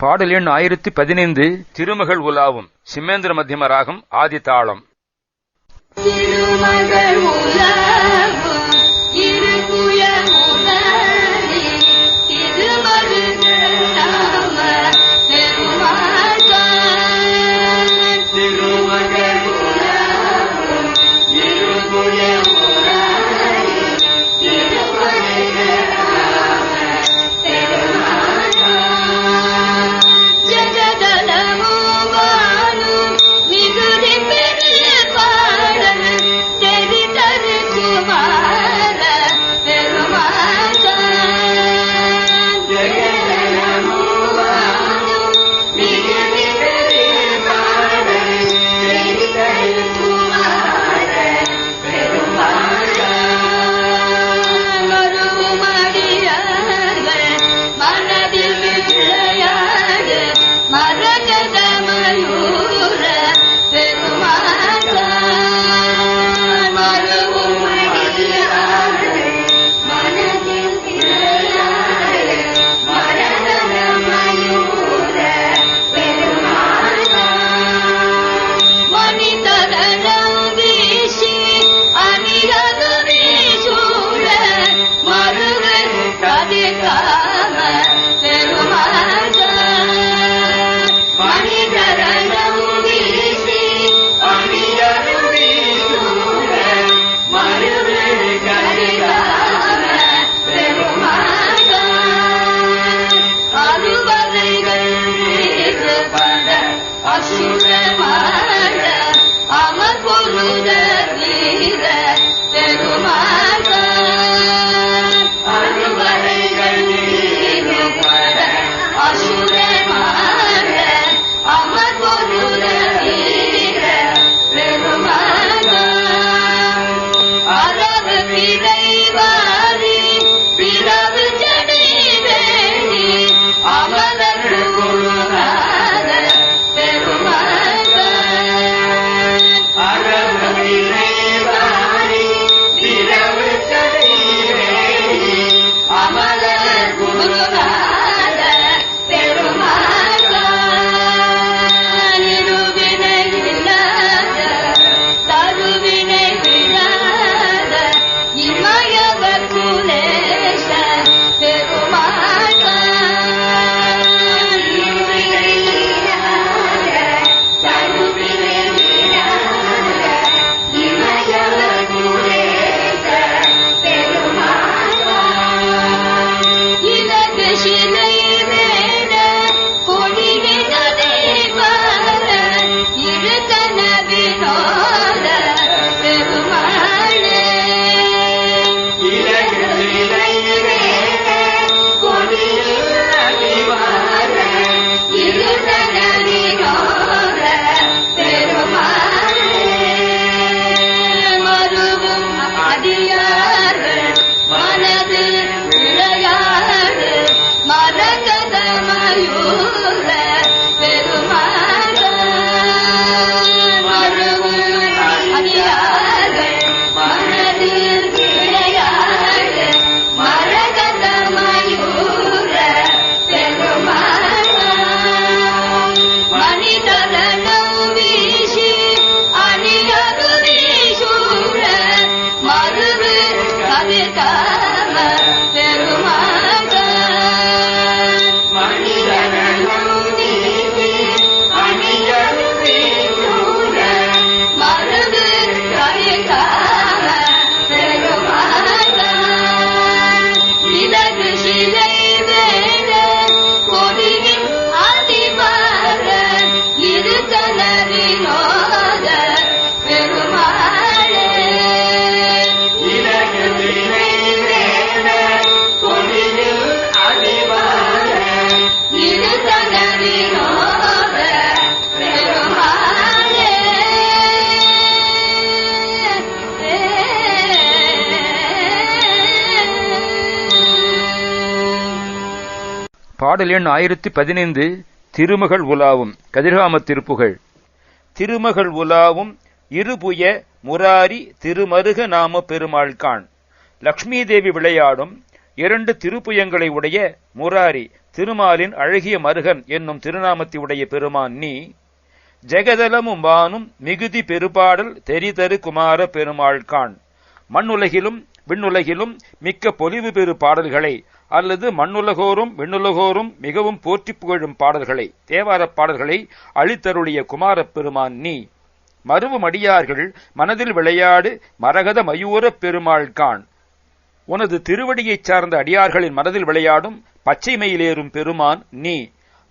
பாடல் எண் ஆயிரத்தி பதினைந்து திருமகள் உலாவும் சிமேந்திர மத்தியம ராகம் ஆதி தாளம் திருமகள் உலா Aşure var. பாடல் எண் ஆயிரத்தி பதினைந்து திருமகள் உலாவும். கதிர்காம திருப்புகள். திருமகள் உலாவும் இருபுய முராரி திருமருக நாம பெருமாள்கான் லக்ஷ்மி தேவி விளையாடும் இரண்டு திருப்புயங்களை உடைய முராரி திருமாலின் அழகிய மருகன் என்னும் திருநாமத்தை உடைய பெருமான் நீ. ஜெகதலமும் வானும் மிகுதி பெருபாடல் தெரிதரு குமார பெருமாள்கான் மண்ணுலகிலும் விண்ணுலகிலும் மிக்க பொலிவு பெறு பாடல்களை அல்லது மண்ணுலகோரும் விண்ணுலகோரும் மிகவும் போற்றி புகழும் பாடல்களை தேவாரப் பாடல்களை அளித்தருளிய குமாரப் பெருமான் நீ. மருவும் அடியார்கள் மனதில் விளையாடு மரகத மயூரப் பெருமாள் கான் உனது திருவடியைச் சார்ந்த அடியார்களின் மனதில் விளையாடும் பச்சைமையிலேறும் பெருமான் நீ.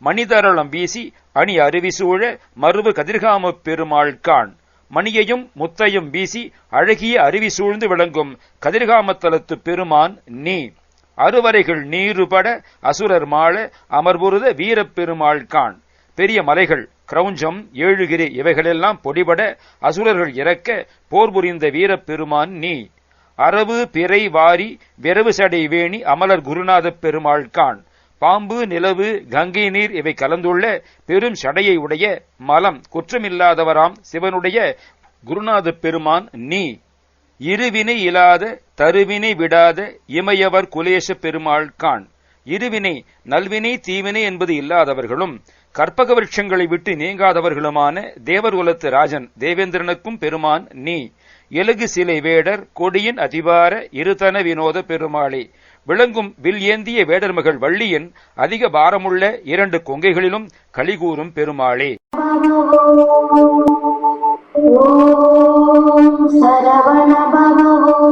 மணிதரளம் வீசி அணி அருவி சூழ மருவு கதிர்காமப் பெருமாள் கான் மணியையும் முத்தையும் வீசி அழகிய அருவி சூழ்ந்து விளங்கும் கதிர்காமத்தலத்து பெருமான் நீ. அறுவரைகள் நீருபட அசுரர் மாள அமர்புருத வீரப்பெருமாள்கான் கான் பெரிய மலைகள் கிரௌஞ்சம் ஏழுகிரி இவைகளெல்லாம் பொடிபட அசுரர்கள் இறக்க போர் புரிந்த வீரப்பெருமான் நீ. அரவு பிறை வாரி விரவு சடை வேணி அமலர் குருநாதப் பெருமாள் கான் பாம்பு நிலவு கங்கை நீர் இவை கலந்துள்ள பெரும் சடையை உடைய மலம் குற்றமில்லாதவராம் சிவனுடைய குருநாதப் பெருமான் நீ. இருவினை இலாத தருவினை விடாத இமையவர் குலேச பெருமாள் கான். இருவினை நல்வினை தீவினை என்பது இல்லாதவர்களும் கற்பக விருட்சங்களை விட்டு நீங்காதவர்களுமான தேவர் உலத்து ராஜன் தேவேந்திரனுக்கும் பெருமான் நீ. எலுகு சிலை வேடர் கொடியின் அதிபார இருதன வினோத பெருமாளே. விளங்கும் வில் ஏந்திய வேடர் மகள் வள்ளியின் அதிக பாரமுள்ள இரண்டு கொங்கைகளிலும் கலிகூறும் பெருமாளே. சரவண பவ ஓம்